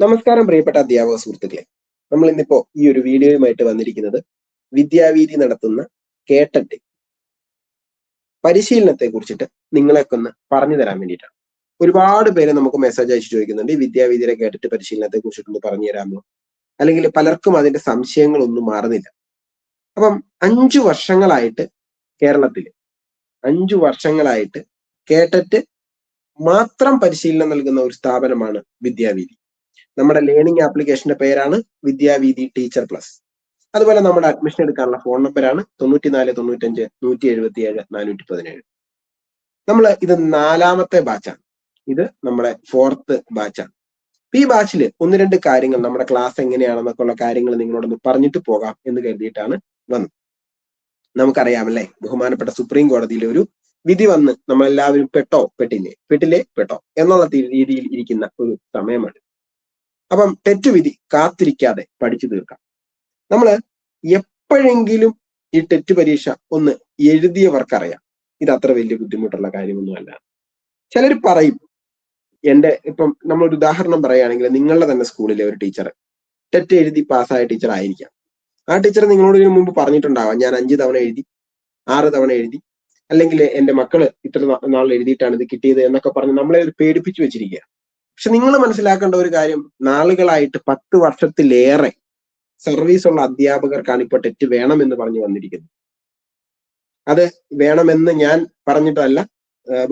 നമസ്കാരം പ്രിയപ്പെട്ട അധ്യാപക സുഹൃത്തുക്കളെ. നമ്മൾ ഇന്നിപ്പോ ഈ ഒരു വീഡിയോയുമായിട്ട് വന്നിരിക്കുന്നത് വിദ്യാവീതി നടത്തുന്ന കേട്ടറ്റ് പരിശീലനത്തെ കുറിച്ചിട്ട് നിങ്ങളെയൊക്കെ ഒന്ന് പറഞ്ഞു തരാൻ വേണ്ടിയിട്ടാണ്. ഒരുപാട് പേര് നമുക്ക് മെസ്സേജ് അയച്ചു ചോദിക്കുന്നുണ്ട് ഈ വിദ്യാവീതിയുടെ കേട്ടിട്ട് പരിശീലനത്തെ കുറിച്ചിട്ടൊന്ന് പറഞ്ഞു തരാമോ? അല്ലെങ്കിൽ പലർക്കും അതിന്റെ സംശയങ്ങളൊന്നും മാറുന്നില്ല. അപ്പം അഞ്ചു വർഷങ്ങളായിട്ട് കേരളത്തിൽ അഞ്ചു വർഷങ്ങളായിട്ട് കേട്ടറ്റ് മാത്രം പരിശീലനം നൽകുന്ന ഒരു സ്ഥാപനമാണ് വിദ്യാവീതി നമ്മുടെ ലേണിംഗ് ആപ്ലിക്കേഷന്റെ പേരാണ് വിദ്യാവീതി ടീച്ചർ പ്ലസ് അതുപോലെ നമ്മുടെ അഡ്മിഷൻ എടുക്കാനുള്ള ഫോൺ നമ്പറാണ് തൊണ്ണൂറ്റിനാല് തൊണ്ണൂറ്റഞ്ച് നൂറ്റി എഴുപത്തി ഏഴ് നാനൂറ്റി പതിനേഴ് നമ്മൾ ഇത് നാലാമത്തെ ബാച്ചാണ് ഇത് നമ്മുടെ ഫോർത്ത് ബാച്ചാണ് ഈ ബാച്ചിൽ ഒന്ന് രണ്ട് കാര്യങ്ങൾ നമ്മുടെ ക്ലാസ് എങ്ങനെയാണെന്നൊക്കെ ഉള്ള കാര്യങ്ങൾ നിങ്ങളോടൊന്ന് പറഞ്ഞിട്ട് പോകാം എന്ന് കരുതിയിട്ടാണ് വന്നത്. നമുക്കറിയാമല്ലേ ബഹുമാനപ്പെട്ട സുപ്രീം കോടതിയിലെ ഒരു വിധി വന്ന് നമ്മളെല്ലാവരും പെട്ടോ? പെട്ടില്ലേ? പെട്ടില്ലേ? പെട്ടോ? എന്നുള്ള രീതിയിൽ ഇരിക്കുന്ന ഒരു സമയമാണ് അപ്പം തെറ്റുവിധി കാത്തിരിക്കാതെ പഠിച്ചു തീർക്കാം. നമ്മൾ എപ്പോഴെങ്കിലും ഈ ടെറ്റ് പരീക്ഷ ഒന്ന് എഴുതിയവർക്കറിയാം. ഇത് അത്ര വലിയ ബുദ്ധിമുട്ടുള്ള കാര്യമൊന്നുമല്ല. ചിലർ പറയും എന്റെ ഇപ്പം നമ്മളൊരു ഉദാഹരണം പറയുകയാണെങ്കിൽ നിങ്ങളുടെ തന്നെ സ്കൂളിലെ ഒരു ടീച്ചർ ടെറ്റ് എഴുതി പാസ്സായ ടീച്ചർ ആയിരിക്കാം. ആ ടീച്ചർ നിങ്ങളോട് ഇതിനു മുമ്പ് പറഞ്ഞിട്ടുണ്ടാവാം ഞാൻ അഞ്ച് തവണ എഴുതി ആറ് തവണ എഴുതി അല്ലെങ്കിൽ എന്റെ മക്കൾ ഇത്ര നാൾ എഴുതിയിട്ടാണ് ഇത് കിട്ടിയത് എന്നൊക്കെ പറഞ്ഞ് നമ്മളെ പേടിപ്പിച്ചു വെച്ചിരിക്കുക. പക്ഷെ നിങ്ങൾ മനസ്സിലാക്കേണ്ട ഒരു കാര്യം നാളുകളായിട്ട് പത്ത് വർഷത്തിലേറെ സർവീസ് ഉള്ള അധ്യാപകർക്കാണ് ഇപ്പോൾ ടെറ്റ് വേണമെന്ന് പറഞ്ഞു വന്നിരിക്കുന്നത്. അത് വേണമെന്ന് ഞാൻ പറഞ്ഞിട്ടല്ല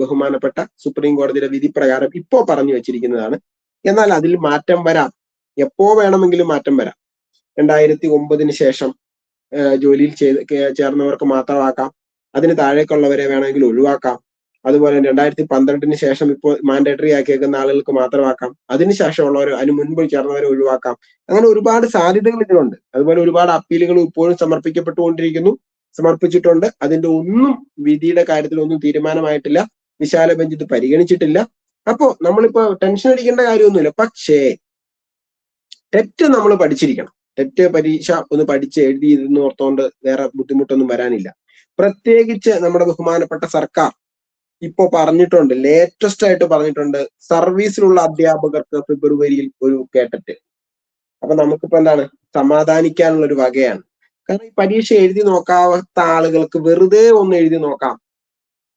ബഹുമാനപ്പെട്ട സുപ്രീം കോടതിയുടെ വിധി പ്രകാരം ഇപ്പോ പറഞ്ഞു വെച്ചിരിക്കുന്നതാണ്. എന്നാൽ അതിൽ മാറ്റം വരാം. എപ്പോ വേണമെങ്കിലും മാറ്റം വരാം. രണ്ടായിരത്തി ഒമ്പതിന് ശേഷം ജോലിയിൽ ചെയ്ത് ചേർന്നവർക്ക് മാത്രമാക്കാം. അതിന് താഴേക്കുള്ളവരെ വേണമെങ്കിൽ ഒഴിവാക്കാം. അതുപോലെ രണ്ടായിരത്തി പന്ത്രണ്ടിന് ശേഷം ഇപ്പോൾ മാൻഡേറ്ററി ആക്കിയേക്കുന്ന ആളുകൾക്ക് മാത്രമാക്കാം. അതിനുശേഷമുള്ളവർ അതിന് മുൻപ് ചേർന്നവരെ ഒഴിവാക്കാം. അങ്ങനെ ഒരുപാട് സാധ്യതകൾ ഇതിലുണ്ട്. അതുപോലെ ഒരുപാട് അപ്പീലുകൾ ഇപ്പോഴും സമർപ്പിക്കപ്പെട്ടുകൊണ്ടിരിക്കുന്നു. സമർപ്പിച്ചിട്ടുണ്ട്. അതിന്റെ ഒന്നും വിധിയുടെ കാര്യത്തിൽ ഒന്നും തീരുമാനമായിട്ടില്ല. വിശാല ബെഞ്ച് ഇത് പരിഗണിച്ചിട്ടില്ല. അപ്പോ നമ്മളിപ്പോ ടെൻഷൻ അടിക്കേണ്ട കാര്യമൊന്നുമില്ല. പക്ഷേ തെറ്റ് നമ്മൾ പഠിച്ചിരിക്കണം. തെറ്റ് പരീക്ഷ ഒന്ന് പഠിച്ച് എഴുതി ഇരുന്ന് ഓർത്തോണ്ട് വേറെ ബുദ്ധിമുട്ടൊന്നും വരാനില്ല. പ്രത്യേകിച്ച് നമ്മുടെ ബഹുമാനപ്പെട്ട സർക്കാർ ഇപ്പോ പറഞ്ഞിട്ടുണ്ട് ലേറ്റസ്റ്റ് ആയിട്ട് പറഞ്ഞിട്ടുണ്ട് സർവീസിലുള്ള അധ്യാപകർക്ക് ഫെബ്രുവരിയിൽ ഒരു കേട്ടറ്റ്. അപ്പൊ നമുക്കിപ്പോ എന്താണ്? സമാധാനിക്കാനുള്ള ഒരു വകയാണ്. കാരണം ഈ പരീക്ഷ എഴുതി നോക്കാത്ത ആളുകൾക്ക് വെറുതെ ഒന്ന് എഴുതി നോക്കാം.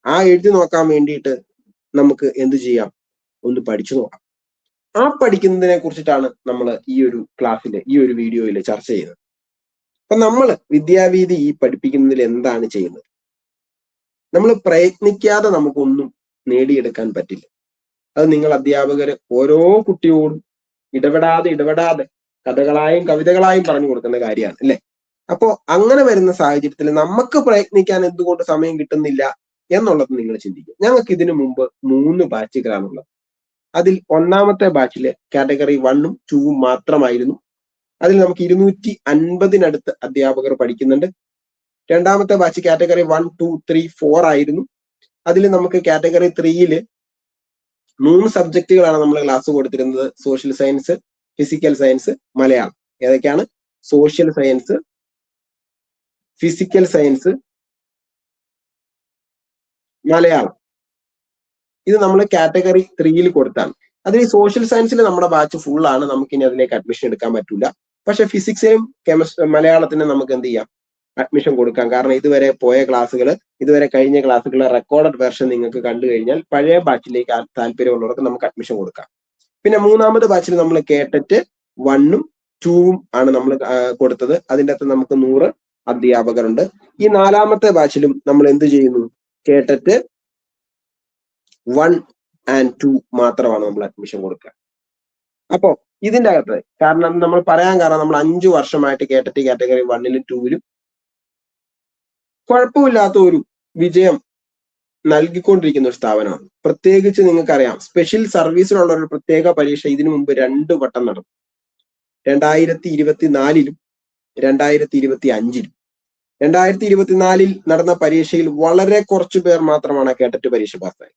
ആ എഴുതി നോക്കാൻ വേണ്ടിയിട്ട് നമുക്ക് എന്ത് ചെയ്യാം? ഒന്ന് പഠിച്ചു നോക്കാം. ആ പഠിക്കുന്നതിനെ കുറിച്ചിട്ടാണ് നമ്മൾ ഈ ഒരു ക്ലാസ്സിൽ ഈ ഒരു വീഡിയോയിൽ ചർച്ച ചെയ്യുന്നത്. അപ്പൊ നമ്മൾ വിദ്യാവീതി ഈ പഠിപ്പിക്കുന്നതിൽ എന്താണ് ചെയ്യുന്നത്? നമ്മൾ പ്രയത്നിക്കാതെ നമുക്കൊന്നും നേടിയെടുക്കാൻ പറ്റില്ല. അത് നിങ്ങൾ അധ്യാപകർ ഓരോ കുട്ടിയോടും ഇടപെടാതെ ഇടപെടാതെ കഥകളായും കവിതകളായും പറഞ്ഞു കൊടുക്കുന്ന കാര്യമാണ് അല്ലെ? അപ്പോ അങ്ങനെ വരുന്ന സാഹചര്യത്തിൽ നമുക്ക് പ്രയത്നിക്കാൻ എന്തുകൊണ്ട് സമയം കിട്ടുന്നില്ല എന്നുള്ളത് നിങ്ങൾ ചിന്തിക്കും ഞങ്ങൾക്ക് ഇതിനു മുമ്പ് മൂന്ന് ബാച്ചുകളാണുള്ളത്. അതിൽ ഒന്നാമത്തെ ബാച്ചിൽ കാറ്റഗറി വണ്ണും ടൂവും മാത്രമായിരുന്നു. അതിൽ നമുക്ക് ഇരുന്നൂറ്റി അൻപതിനടുത്ത് അധ്യാപകർ പഠിക്കുന്നുണ്ട്. രണ്ടാമത്തെ batch category one two three four ആയിരുന്നു. അതിൽ നമുക്ക് കാറ്റഗറി ത്രീയിൽ മൂന്ന് സബ്ജക്റ്റുകളാണ് നമ്മൾ ക്ലാസ് കൊടുത്തിരുന്നത്. Social science physical science Malayalam. ഏതൊക്കെയാണ്? Social science physical science Malayalam. ഇത് നമ്മൾ കാറ്റഗറി ത്രീയിൽ കൊടുത്താണ്. അതിൽ സോഷ്യൽ സയൻസിൽ നമ്മുടെ ബാച്ച് ഫുൾ ആണ്. നമുക്ക് ഇനി അതിലേക്ക് അഡ്മിഷൻ എടുക്കാൻ പറ്റില്ല പക്ഷെ ഫിസിക്സിലും കെമിസ്ട്രി മലയാളത്തിനും നമുക്ക് എന്ത് ചെയ്യാം? അഡ്മിഷൻ കൊടുക്കാം. കാരണം ഇതുവരെ പോയ ക്ലാസ്സുകൾ ഇതുവരെ കഴിഞ്ഞ ക്ലാസ്സുകളെ റെക്കോർഡഡ് വേർഷൻ നിങ്ങൾക്ക് കണ്ടു കഴിഞ്ഞാൽ പഴയ ബാച്ചിലേക്ക് താല്പര്യമുള്ളവർക്ക് നമുക്ക് അഡ്മിഷൻ കൊടുക്കാം. പിന്നെ മൂന്നാമത് ബാച്ചിൽ നമ്മൾ കേട്ടിട്ട് വണ്ണും ടൂവും ആണ് നമ്മൾ കൊടുത്തത്. അതിന്റെ അകത്ത് നമുക്ക് നൂറ് അധ്യാപകരുണ്ട്. ഈ നാലാമത്തെ ബാച്ചിലും നമ്മൾ എന്ത് ചെയ്യുന്നു? കേട്ടിട്ട് വൺ ആൻഡ് ടു മാത്രമാണ് നമ്മൾ അഡ്മിഷൻ കൊടുക്കുക. അപ്പോ ഇതിന്റെ അകത്ത് കാരണം നമ്മൾ പറയാൻ കാരണം നമ്മൾ അഞ്ചു വർഷമായിട്ട് കേട്ടിട്ട് കാറ്റഗറി വണ്ണിലും ടൂവിലും കുഴപ്പമില്ലാത്ത ഒരു വിജയം നൽകിക്കൊണ്ടിരിക്കുന്ന ഒരു സ്ഥാപനമാണ്. പ്രത്യേകിച്ച് നിങ്ങൾക്കറിയാം സ്പെഷ്യൽ സർവീസിലുള്ള ഒരു പ്രത്യേക പരീക്ഷ ഇതിനു മുമ്പ് രണ്ടു വട്ടം നടന്നു. രണ്ടായിരത്തി ഇരുപത്തിനാലിലും രണ്ടായിരത്തി ഇരുപത്തി അഞ്ചിലും രണ്ടായിരത്തി ഇരുപത്തിനാലിൽ നടന്ന പരീക്ഷയിൽ വളരെ കുറച്ചു പേർ മാത്രമാണ് കേട്ടിട്ട് പരീക്ഷ പാസ്സായത്.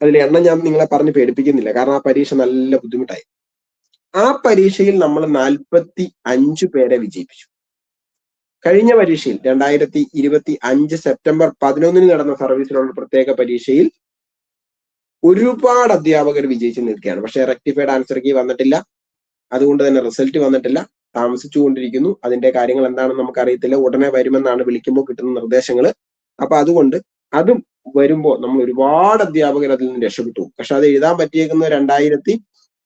അതിൽ എണ്ണം ഞാൻ നിങ്ങളെ പറഞ്ഞ് പേടിപ്പിക്കുന്നില്ല കാരണം ആ പരീക്ഷ നല്ല ബുദ്ധിമുട്ടായി. ആ പരീക്ഷയിൽ നമ്മൾ നാൽപ്പത്തി അഞ്ചു പേരെ വിജയിപ്പിച്ചു. കഴിഞ്ഞ പരീക്ഷയിൽ രണ്ടായിരത്തി ഇരുപത്തി അഞ്ച് സെപ്റ്റംബർ പതിനൊന്നിന് നടന്ന സർവീസിലുള്ള പ്രത്യേക പരീക്ഷയിൽ ഒരുപാട് അധ്യാപകർ വിജയിച്ചു നിൽക്കുകയാണ്. പക്ഷെ റെക്ടിഫൈഡ് ആൻസർ കീ വന്നിട്ടില്ല. അതുകൊണ്ട് തന്നെ റിസൾട്ട് വന്നിട്ടില്ല. താമസിച്ചുകൊണ്ടിരിക്കുന്നു. അതിന്റെ കാര്യങ്ങൾ എന്താണെന്ന് നമുക്ക് അറിയത്തില്ല ഉടനെ വരുമെന്നാണ് വിളിക്കുമ്പോൾ കിട്ടുന്ന നിർദ്ദേശങ്ങൾ അപ്പൊ അതുകൊണ്ട് അതും വരുമ്പോൾ നമ്മൾ ഒരുപാട് അധ്യാപകർ അതിൽ നിന്ന് രക്ഷപ്പെട്ടു. പക്ഷെ അത് എഴുതാൻ പറ്റിയേക്കുന്ന രണ്ടായിരത്തി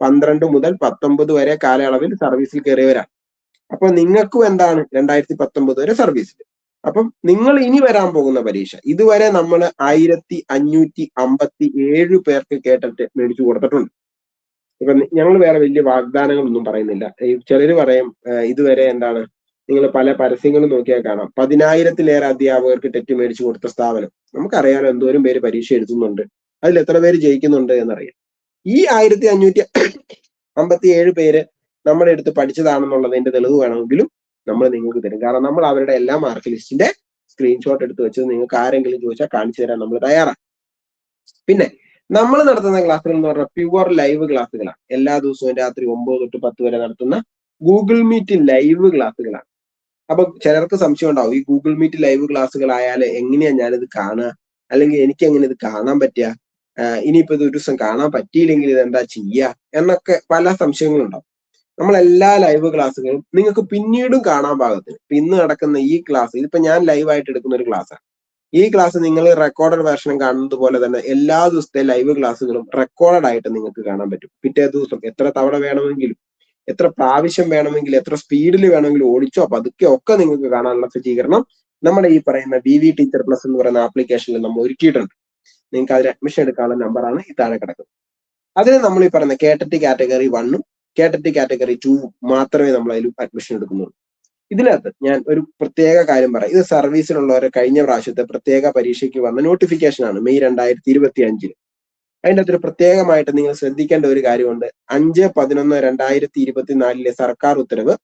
പന്ത്രണ്ട് മുതൽ പത്തൊമ്പത് വരെ കാലയളവിൽ സർവീസിൽ കയറിയവരാണ്. അപ്പൊ നിങ്ങൾക്കും എന്താണ് രണ്ടായിരത്തി പത്തൊമ്പത് വരെ സർവീസിൽ അപ്പം നിങ്ങൾ ഇനി വരാൻ പോകുന്ന പരീക്ഷ ഇതുവരെ നമ്മൾ ആയിരത്തി അഞ്ഞൂറ്റി അമ്പത്തി ഏഴ് പേർക്ക് കേട്ടിട്ട് മേടിച്ചു കൊടുത്തിട്ടുണ്ട്. ഇപ്പൊ ഞങ്ങൾ വേറെ വലിയ വാഗ്ദാനങ്ങളൊന്നും പറയുന്നില്ല. ചിലർ പറയും ഇതുവരെ എന്താണ് നിങ്ങൾ പല പരസ്യങ്ങളും നോക്കിയാൽ കാണാം. പതിനായിരത്തിലേറെ അധ്യാപകർക്ക് ടെറ്റ് മേടിച്ചു കൊടുത്ത സ്ഥാപനം. നമുക്കറിയാലോ എന്തോരം പേര് പരീക്ഷ എഴുതുന്നുണ്ട്. അതിൽ എത്ര പേര് ജയിക്കുന്നുണ്ട് എന്നറിയാം. ഈ ആയിരത്തി അഞ്ഞൂറ്റി അമ്പത്തി ഏഴ് പേര് നമ്മുടെ അടുത്ത് പഠിച്ചതാണെന്നുള്ളതിന്റെ തെളിവ് വേണമെങ്കിലും നമ്മൾ നിങ്ങൾക്ക് തരും. കാരണം നമ്മൾ അവരുടെ എല്ലാ മാർക്ക് ലിസ്റ്റിന്റെ സ്ക്രീൻഷോട്ട് എടുത്ത് വെച്ചത് നിങ്ങൾക്ക് ആരെങ്കിലും ചോദിച്ചാൽ കാണിച്ചു തരാൻ നമ്മൾ തയ്യാറാണ്. പിന്നെ നമ്മൾ നടത്തുന്ന ക്ലാസ്സുകൾ എന്ന് പറഞ്ഞാൽ പ്യുവർ ലൈവ് ക്ലാസ്സുകളാണ് എല്ലാ ദിവസവും രാത്രി ഒമ്പത് തൊട്ട് പത്ത് വരെ നടത്തുന്ന ഗൂഗിൾ മീറ്റ് ലൈവ് ക്ലാസ്സുകളാണ് അപ്പൊ ചിലർക്ക് സംശയം ഉണ്ടാവും ഈ ഗൂഗിൾ മീറ്റ് ലൈവ് ക്ലാസ്സുകൾ ആയാൽ എങ്ങനെയാ ഞാനിത് കാണുക? അല്ലെങ്കിൽ എനിക്ക് എങ്ങനെ ഇത് കാണാൻ പറ്റുക? ഇനിയിപ്പോ ഇത് ഒരു ദിവസം കാണാൻ പറ്റിയില്ലെങ്കിൽ ഇത് എന്താ ചെയ്യുക എന്നൊക്കെ പല സംശയങ്ങളുണ്ടാവും. നമ്മൾ എല്ലാ ലൈവ് ക്ലാസ്സുകളും നിങ്ങൾക്ക് പിന്നീടും കാണാൻ പാകത്തിന്. ഇന്ന് നടക്കുന്ന ഈ ക്ലാസ് ഇതിപ്പോ ഞാൻ ലൈവ് ആയിട്ട് എടുക്കുന്ന ഒരു ക്ലാസ്സാണ് ഈ ക്ലാസ് നിങ്ങൾ റെക്കോർഡഡ് വേർഷനും കാണുന്നതുപോലെ തന്നെ എല്ലാ ദിവസത്തെ ലൈവ് ക്ലാസ്സുകളും റെക്കോർഡഡ് ആയിട്ട് നിങ്ങൾക്ക് കാണാൻ പറ്റും. പിറ്റേ ദിവസം എത്ര തവണ വേണമെങ്കിലും എത്ര പ്രാവശ്യം വേണമെങ്കിലും എത്ര സ്പീഡിൽ വേണമെങ്കിലും ഓടിച്ചോ പതുക്കെ ഒക്കെ നിങ്ങൾക്ക് കാണാനുള്ള സജ്ജീകരണം നമ്മുടെ ഈ പറയുന്ന ബി വി ടീച്ചർ പ്ലസ് എന്ന് പറയുന്ന ആപ്ലിക്കേഷനിൽ നമ്മൾ ഒരുക്കിയിട്ടുണ്ട്. നിങ്ങൾക്ക് അതിൽ അഡ്മിഷൻ എടുക്കാനുള്ള നമ്പറാണ് ഈ താഴെ കിടക്കുന്നത്. അതിന് നമ്മൾ ഈ പറയുന്ന കേട്ടറ്റ് കാറ്റഗറി വണ്ണും കേട്ടറ്റ് കാറ്റഗറി ടു മാത്രമേ നമ്മൾ അതിൽ അഡ്മിഷൻ എടുക്കുന്നുള്ളൂ. ഇതിനകത്ത് ഞാൻ ഒരു പ്രത്യേക കാര്യം പറയാം. ഇത് സർവീസിലുള്ളവരെ കഴിഞ്ഞ പ്രാവശ്യത്തെ പ്രത്യേക പരീക്ഷയ്ക്ക് വന്ന നോട്ടിഫിക്കേഷൻ ആണ്. മെയ് രണ്ടായിരത്തി ഇരുപത്തി അഞ്ചിന് അതിന്റെ അകത്തൊരു പ്രത്യേകമായിട്ട് നിങ്ങൾ ശ്രദ്ധിക്കേണ്ട ഒരു കാര്യമുണ്ട്. അഞ്ച് പതിനൊന്ന് രണ്ടായിരത്തി ഇരുപത്തിനാലിലെ സർക്കാർ ഉത്തരവ്.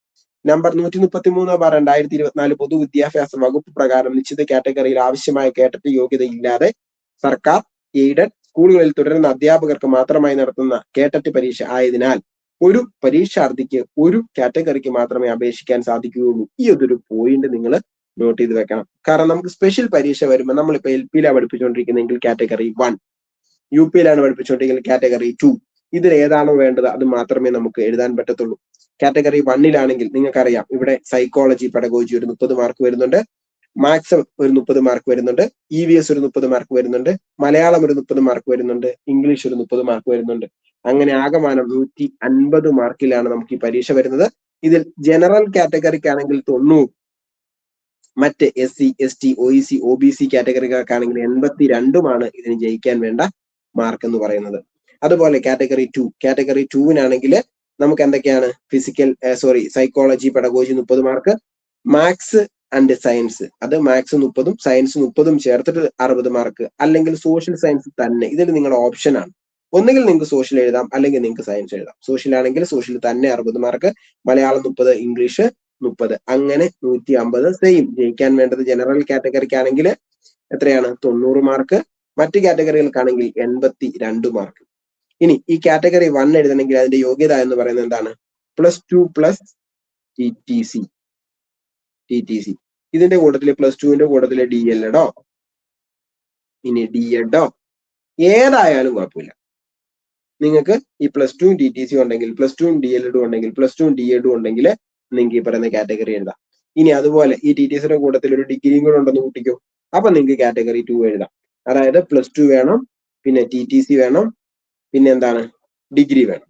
നമ്പർ നൂറ്റി മുപ്പത്തി മൂന്ന് ബാർ രണ്ടായിരത്തി ഇരുപത്തിനാല് പൊതുവിദ്യാഭ്യാസ വകുപ്പ് പ്രകാരം നിശ്ചിത കാറ്റഗറിയിൽ ആവശ്യമായ കേട്ടിട്ട് യോഗ്യത ഇല്ലാതെ സർക്കാർ എയ്ഡഡ് സ്കൂളുകളിൽ തുടരുന്ന അധ്യാപകർക്ക് മാത്രമായി നടത്തുന്ന കേട്ടറ്റ് പരീക്ഷ ആയതിനാൽ ഒരു പരീക്ഷാർത്ഥിക്ക് ഒരു കാറ്റഗറിക്ക് മാത്രമേ അപേക്ഷിക്കാൻ സാധിക്കുകയുള്ളൂ. ഈ ഒരു പോയിന്റ് നിങ്ങൾ നോട്ട് ചെയ്ത് വെക്കണം. കാരണം നമുക്ക് സ്പെഷ്യൽ പരീക്ഷ വരുമ്പോൾ നമ്മളിപ്പോൾ എൽ പിയിലാണ് പഠിപ്പിച്ചുകൊണ്ടിരിക്കുന്നതെങ്കിൽ കാറ്റഗറി വൺ യു പിയിലാണ് പഠിപ്പിച്ചുകൊണ്ടിരിക്കുന്നത് കാറ്റഗറി ടു ഇതിൽ ഏതാണോ വേണ്ടത് അത് മാത്രമേ നമുക്ക് എഴുതാൻ പറ്റത്തുള്ളൂ. കാറ്റഗറി വണ്ണിലാണെങ്കിൽ നിങ്ങൾക്കറിയാം ഇവിടെ സൈക്കോളജി പെഡഗോജി ഒരു മുപ്പത് മാർക്ക് വരുന്നുണ്ട്. മാത്സ് ഒരു മുപ്പത് മാർക്ക് വരുന്നുണ്ട്. ഇ വി എസ് ഒരു മുപ്പത് മാർക്ക് വരുന്നുണ്ട്. മലയാളം ഒരു മുപ്പത് മാർക്ക് വരുന്നുണ്ട്. ഇംഗ്ലീഷ് ഒരു മുപ്പത് മാർക്ക് വരുന്നുണ്ട്. അങ്ങനെ ആകമാനം നൂറ്റി അൻപത് മാർക്കിലാണ് നമുക്ക് ഈ പരീക്ഷ വരുന്നത്. ഇതിൽ ജനറൽ കാറ്റഗറിക്കാണെങ്കിൽ തൊണ്ണൂറ് മറ്റ് S C S T O E C O B C കാറ്റഗറികൾക്കാണെങ്കിൽ എൺപത്തി രണ്ടുമാണ് ഇതിന് ജയിക്കാൻ വേണ്ട മാർക്ക് എന്ന് പറയുന്നത്. അതുപോലെ കാറ്റഗറി ടു കാറ്റഗറി ടുവിനാണെങ്കിൽ നമുക്ക് എന്തൊക്കെയാണ്? ഫിസിക്കൽ സോറി സൈക്കോളജി പെഡഗോജി മുപ്പത് മാർക്ക് മാത്സ് ആൻഡ് സയൻസ് അത് മാത്സ് മുപ്പതും സയൻസ് മുപ്പതും ചേർത്തിട്ട് അറുപത് മാർക്ക് അല്ലെങ്കിൽ സോഷ്യൽ സയൻസ് തന്നെ. ഇതിൽ നിങ്ങളുടെ ഓപ്ഷൻ ആണ്. ഒന്നുകിൽ നിങ്ങൾക്ക് സോഷ്യൽ എഴുതാം അല്ലെങ്കിൽ നിങ്ങൾക്ക് സയൻസ് എഴുതാം. സോഷ്യൽ ആണെങ്കിൽ സോഷ്യൽ തന്നെ അറുപത് മാർക്ക് മലയാളം മുപ്പത് ഇംഗ്ലീഷ് മുപ്പത്. അങ്ങനെ നൂറ്റി അമ്പത് സെയിം ജയിക്കാൻ വേണ്ടത് ജനറൽ കാറ്റഗറിക്കാണെങ്കിൽ എത്രയാണ്? തൊണ്ണൂറ് മാർക്ക് മറ്റ് കാറ്റഗറികൾക്കാണെങ്കിൽ എൺപത്തി രണ്ട് മാർക്ക് ഇനി ഈ കാറ്റഗറി വൺ എഴുതണമെങ്കിൽ അതിന്റെ യോഗ്യത എന്ന് പറയുന്നത് എന്താണ്? Plus two plus T T C T T C ഇതിന്റെ കൂട്ടത്തിൽ പ്ലസ് ടുവിന്റെ കൂട്ടത്തിൽ ഡി എൽ എഡോ ഇനി ഡി എഡോ ഏതായാലും കുഴപ്പമില്ല. നിങ്ങൾക്ക് ഈ plus two T T C ഉണ്ടെങ്കിൽ പ്ലസ് ടു ഡി എൽ എഡും ഉണ്ടെങ്കിൽ പ്ലസ് ടു ഡി എഡും ഉണ്ടെങ്കിൽ നിങ്ങൾക്ക് ഈ പറയുന്ന കാറ്റഗറി എഴുതാം. ഇനി അതുപോലെ ഈ ടി ടി സിയുടെ കൂട്ടത്തിൽ ഒരു ഡിഗ്രിയും കൂടെ ഉണ്ടെന്ന് കൂട്ടിക്കോ. അപ്പൊ നിങ്ങൾക്ക് കാറ്റഗറി ടു എഴുതാം. അതായത് പ്ലസ് ടു വേണം പിന്നെ ടി ടി സി വേണം പിന്നെ എന്താണ്? ഡിഗ്രി വേണം.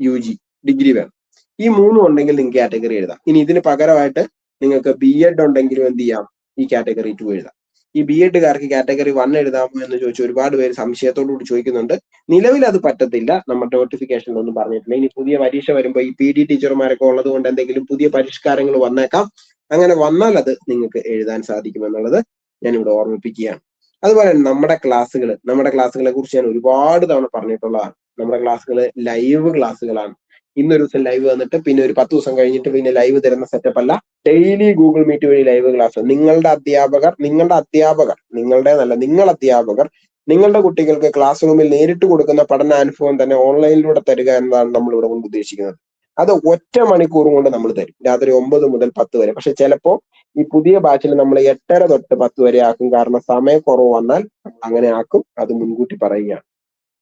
യു ജി ഡിഗ്രി വേണം. ഈ മൂന്നും ഉണ്ടെങ്കിൽ നിങ്ങൾക്ക് കാറ്റഗറി എഴുതാം. ഇനി ഇതിന് പകരമായിട്ട് നിങ്ങൾക്ക് ബി എഡ് ഉണ്ടെങ്കിലും എന്ത് ചെയ്യാം? ഈ കാറ്റഗറി ടു എഴുതാം. ഈ ബി എഡുകാർക്ക് കാറ്റഗറി വൺ എഴുതാമോ എന്ന് ചോദിച്ച് ഒരുപാട് പേര് സംശയത്തോടു കൂടി ചോദിക്കുന്നുണ്ട്. നിലവിൽ അത് പറ്റത്തില്ല. നമ്മുടെ നോട്ടിഫിക്കേഷനിൽ ഒന്നും പറഞ്ഞിട്ടില്ല. ഇനി പുതിയ പരീക്ഷ വരുമ്പോൾ ഈ പി ഡി ടീച്ചർമാരൊക്കെ ഉള്ളത് കൊണ്ട് എന്തെങ്കിലും പുതിയ പരിഷ്കാരങ്ങൾ വന്നേക്കാം. അങ്ങനെ വന്നാൽ അത് നിങ്ങൾക്ക് എഴുതാൻ സാധിക്കുമെന്നുള്ളത് ഞാൻ ഇവിടെ ഓർമ്മിപ്പിക്കുകയാണ്. അതുപോലെ നമ്മുടെ ക്ലാസ്സുകൾ. നമ്മുടെ ക്ലാസ്സുകളെ കുറിച്ച് ഞാൻ ഒരുപാട് തവണ പറഞ്ഞിട്ടുള്ളതാണ്. നമ്മുടെ ക്ലാസ്സുകൾ ലൈവ് ക്ലാസ്സുകളാണ്. ഇന്നൊരു ദിവസം ലൈവ് വന്നിട്ട് പിന്നെ ഒരു പത്ത് ദിവസം കഴിഞ്ഞിട്ട് പിന്നെ ലൈവ് തരുന്ന സെറ്റപ്പ് അല്ല. ഡെയിലി ഗൂഗിൾ മീറ്റ് വഴി ലൈവ് ക്ലാസ് നിങ്ങളുടെ അധ്യാപകർ നിങ്ങളുടെ അധ്യാപകർ നിങ്ങളുടെ നല്ല നിങ്ങൾ അധ്യാപകർ നിങ്ങളുടെ കുട്ടികൾക്ക് ക്ലാസ് റൂമിൽ നേരിട്ട് കൊടുക്കുന്ന പഠനാനുഭവം തന്നെ ഓൺലൈനിലൂടെ തരിക എന്നതാണ് നമ്മൾ ഇവിടെ കൊണ്ട് ഉദ്ദേശിക്കുന്നത്. അത് ഒറ്റ മണിക്കൂർ കൊണ്ട് നമ്മൾ തരും. രാത്രി ഒമ്പത് മുതൽ പത്ത് വരെ. പക്ഷെ ചിലപ്പോൾ ഈ പുതിയ ബാച്ചിൽ നമ്മൾ എട്ടര തൊട്ട് പത്ത് വരെ ആക്കും. കാരണം സമയക്കുറവ് വന്നാൽ നമ്മൾ അങ്ങനെ ആക്കും. അത് മുൻകൂട്ടി പറയുകയാണ്.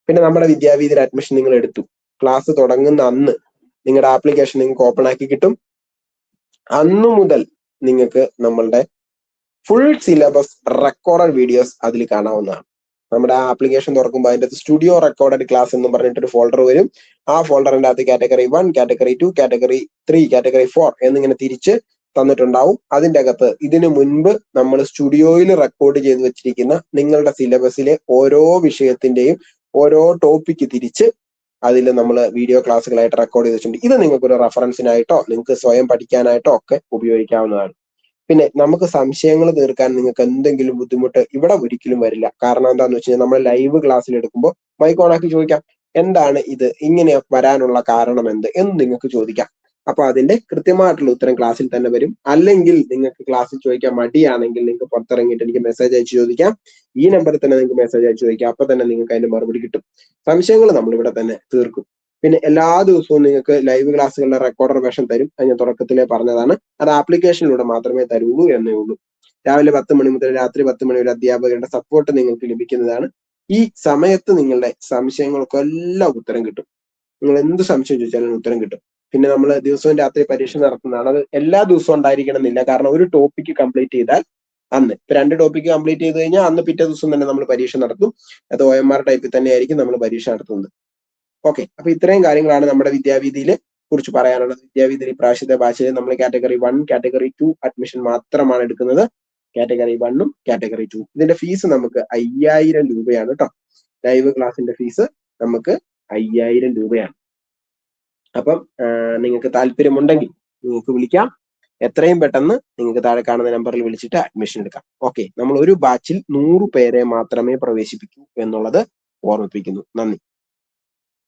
പിന്നെ നമ്മുടെ വിദ്യാവീതിയിൽ അഡ്മിഷൻ നിങ്ങൾ എടുത്തു. ക്ലാസ് തുടങ്ങുന്ന അന്ന് നിങ്ങളുടെ ആപ്ലിക്കേഷൻ നിങ്ങൾക്ക് ഓപ്പൺ ആക്കി കിട്ടും. അന്നു മുതൽ നിങ്ങൾക്ക് നമ്മളുടെ ഫുൾ സിലബസ് റെക്കോർഡഡ് വീഡിയോസ് അതിൽ കാണാവുന്നതാണ്. നമ്മുടെ ആ ആപ്ലിക്കേഷൻ തുറക്കുമ്പോൾ അതിന്റെ അകത്ത് സ്റ്റുഡിയോ റെക്കോർഡഡ് ക്ലാസ് എന്ന് പറഞ്ഞിട്ട് ഒരു ഫോൾഡർ വരും. ആ ഫോൾഡറിന്റെ അകത്ത് category one category two category three category four എന്നിങ്ങനെ തിരിച്ച് തന്നിട്ടുണ്ടാവും. അതിന്റെ അകത്ത് ഇതിനു മുൻപ് നമ്മൾ സ്റ്റുഡിയോയിൽ റെക്കോർഡ് ചെയ്ത് വെച്ചിരിക്കുന്ന നിങ്ങളുടെ സിലബസിലെ ഓരോ വിഷയത്തിന്റെയും ഓരോ ടോപ്പിക്ക് തിരിച്ച് അതിൽ നമ്മൾ വീഡിയോ ക്ലാസ്സുകളായിട്ട് റെക്കോർഡ് ചെയ്ത് വെച്ചിട്ടുണ്ട് ഇത് നിങ്ങൾക്ക് ഒരു റെഫറൻസിനായിട്ടോ നിങ്ങൾക്ക് സ്വയം പഠിക്കാനായിട്ടോ ഒക്കെ ഉപയോഗിക്കാവുന്നതാണ്. പിന്നെ നമുക്ക് സംശയങ്ങൾ തീർക്കാൻ നിങ്ങൾക്ക് എന്തെങ്കിലും ബുദ്ധിമുട്ട് ഇവിടെ ഒരിക്കലും വരില്ല. കാരണം എന്താണെന്ന് വെച്ച് കഴിഞ്ഞാൽ നമ്മൾ ലൈവ് ക്ലാസ്സിൽ എടുക്കുമ്പോൾ മൈക്ക് ഓൺ ആക്കി ചോദിക്കാം. എന്താണ് ഇത്? ഇങ്ങനെ വരാനുള്ള കാരണം എന്ത്? എന്ന് നിങ്ങൾക്ക് ചോദിക്കാം. അപ്പൊ അതിന്റെ കൃത്യമായിട്ടുള്ള ഉത്തരം ക്ലാസ്സിൽ തന്നെ വരും. അല്ലെങ്കിൽ നിങ്ങൾക്ക് ക്ലാസ്സിൽ ചോദിക്കാൻ മടിയാണെങ്കിൽ നിങ്ങൾക്ക് പുറത്തിറങ്ങിയിട്ട് എനിക്ക് മെസ്സേജ് അയച്ചു ചോദിക്കാം. ഈ നമ്പറിൽ തന്നെ നിങ്ങൾക്ക് മെസ്സേജ് അയച്ചു ചോദിക്കാം. അപ്പൊ തന്നെ നിങ്ങൾക്ക് അതിന്റെ മറുപടി കിട്ടും. സംശയങ്ങൾ നമ്മൾ ഇവിടെ തന്നെ തീർക്കും. പിന്നെ എല്ലാ ദിവസവും നിങ്ങൾക്ക് ലൈവ് ക്ലാസ്സുകളുടെ റെക്കോർഡർ വേഷം തരും. അത് ഞാൻ തുടക്കത്തിലേ പറഞ്ഞതാണ്. അത് ആപ്ലിക്കേഷനിലൂടെ മാത്രമേ തരുള്ളൂ എന്നേ ഉള്ളൂ. രാവിലെ പത്ത് മണി മുതൽ രാത്രി പത്ത് മണി വരെ അധ്യാപകരുടെ സപ്പോർട്ട് നിങ്ങൾക്ക് ലഭിക്കുന്നതാണ്. ഈ സമയത്ത് നിങ്ങളുടെ സംശയങ്ങൾക്കെല്ലാം ഉത്തരം കിട്ടും. നിങ്ങൾ എന്ത് സംശയം ചോദിച്ചാലും ഉത്തരം കിട്ടും. പിന്നെ നമ്മൾ ദിവസവും രാത്രി പരീക്ഷ നടത്തുന്നതാണ്. അത് എല്ലാ ദിവസവും ഉണ്ടായിരിക്കണം എന്നില്ല കാരണം ഒരു ടോപ്പിക്ക് കംപ്ലീറ്റ് ചെയ്താൽ അന്ന്. ഇപ്പൊ രണ്ട് ടോപ്പിക്ക് കംപ്ലീറ്റ് ചെയ്ത് കഴിഞ്ഞാൽ അന്ന് പിറ്റേ ദിവസം തന്നെ നമ്മൾ പരീക്ഷ നടത്തും. അത് ഒ എം ആർ ടൈപ്പിൽ തന്നെയായിരിക്കും നമ്മൾ പരീക്ഷ നടത്തുന്നത്. ഓക്കെ അപ്പൊ ഇത്രയും കാര്യങ്ങളാണ് നമ്മുടെ വിദ്യാവീതിയിൽ കുറിച്ച് പറയാനുള്ളത്. വിദ്യാവീതി ഇപ്രാവശ്യത്തെ ഭാഷയിൽ നമ്മൾ category one category two admission മാത്രമാണ് എടുക്കുന്നത്. കാറ്റഗറി വണ്ണും കാറ്റഗറി ടു ഇതിന്റെ ഫീസ് നമുക്ക് അയ്യായിരം രൂപയാണ് കേട്ടോ ലൈവ് ക്ലാസിന്റെ ഫീസ് നമുക്ക് അയ്യായിരം രൂപയാണ്. അപ്പം നിങ്ങൾക്ക് താല്പര്യമുണ്ടെങ്കിൽ നിങ്ങൾക്ക് വിളിക്കാം. എത്രയും പെട്ടെന്ന് നിങ്ങൾക്ക് താഴെ കാണുന്ന നമ്പറിൽ വിളിച്ചിട്ട് അഡ്മിഷൻ എടുക്കാം. ഓക്കെ നമ്മൾ ഒരു ബാച്ചിൽ നൂറ് പേരെ മാത്രമേ പ്രവേശിപ്പിക്കൂ എന്നുള്ളത് ഓർമ്മിപ്പിക്കുന്നു. നന്ദി.